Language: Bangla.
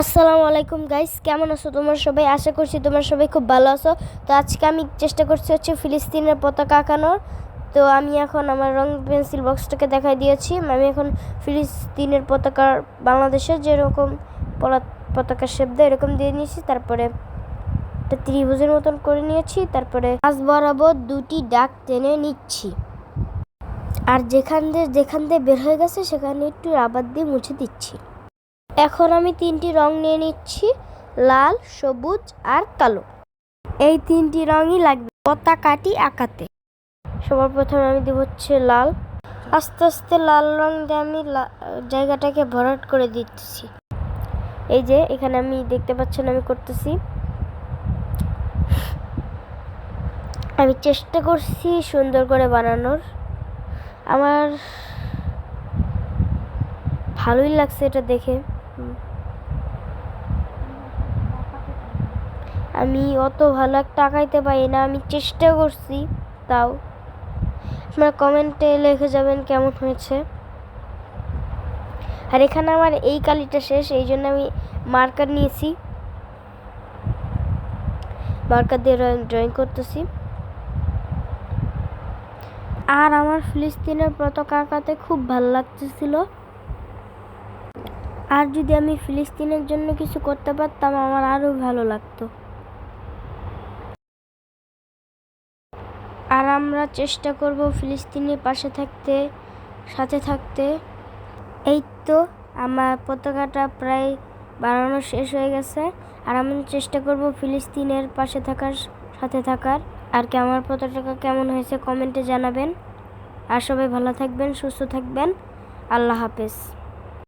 আসসালামু আলাইকুম গাইস কেমন আছো তোমরা সবাই? আশা করছি তোমরা সবাই খুব ভালো আছো। তো আজকে আমি চেষ্টা করছি হচ্ছে ফিলিস্তিনের পতাকা আঁকানোর। তো আমি এখন আমার রং পেন্সিল বক্সটাকে দেখাই দিয়েছি। আমি এখন ফিলিস্তিনের পতাকার বাংলাদেশের যেরকম পতাকার শেপ দেয় এরকম দিয়ে নিয়েছি। তারপরে একটা ত্রিভুজের মতন করে নিয়েছি। তারপরে আজ বরাবর দুটি ডাক টেনে নিচ্ছি। আর যেখান দিয়ে যেখান দিয়ে বের হয়ে গেছে, সেখানে একটু রাবার দিয়ে মুছে দিচ্ছি। এখন আমি তিনটি রং নিয়ে নিচ্ছি, লাল, সবুজ আর কালো। এই তিনটি রঙই লাগবে পতাকাটি আঁকাতে। সবার প্রথমে আমি দেব হচ্ছে লাল। আস্তে আস্তে লাল রং দিয়ে আমি জায়গাটাকে ভরাট করে দিচ্ছি। এই যে, এখানে আমি দেখতে পাচ্ছেন আমি করতেছি। আমি চেষ্টা করছি সুন্দর করে বানানোর। আমার ভালোই লাগছে এটা দেখে। আমি অত ভালো একটা আঁকাইতে পারি না, আমি চেষ্টা করছি, তাও। আপনারা কমেন্টে লিখে যাবেন কেমন হয়েছে। আর এখানে আমার এই কালিটা শেষ, এই জন্য আমি মার্কার নিয়েছি। মার্কার দিয়ে ড্রয়িং করতেছি। আর আমার ফিলিস্তিনের পতাকা আঁকাতে খুব ভালো লাগতেছিল। আর যদি আমি ফিলিস্তিনের জন্য কিছু করতে পারতাম, আমার আরও ভালো লাগতো। আর আমরা চেষ্টা করব ফিলিস্তিনের পাশে থাকতে, সাথে থাকতে। এই তো, আমার পতাকাটা প্রায় বানানো শেষ হয়ে গেছে। আর আমি চেষ্টা করব ফিলিস্তিনের পাশে থাকার, সাথে থাকার। আর কি, আমার পতাকা কেমন হয়েছে কমেন্টে জানাবেন। আর সবাই ভালো থাকবেন, সুস্থ থাকবেন। আল্লাহ হাফেজ।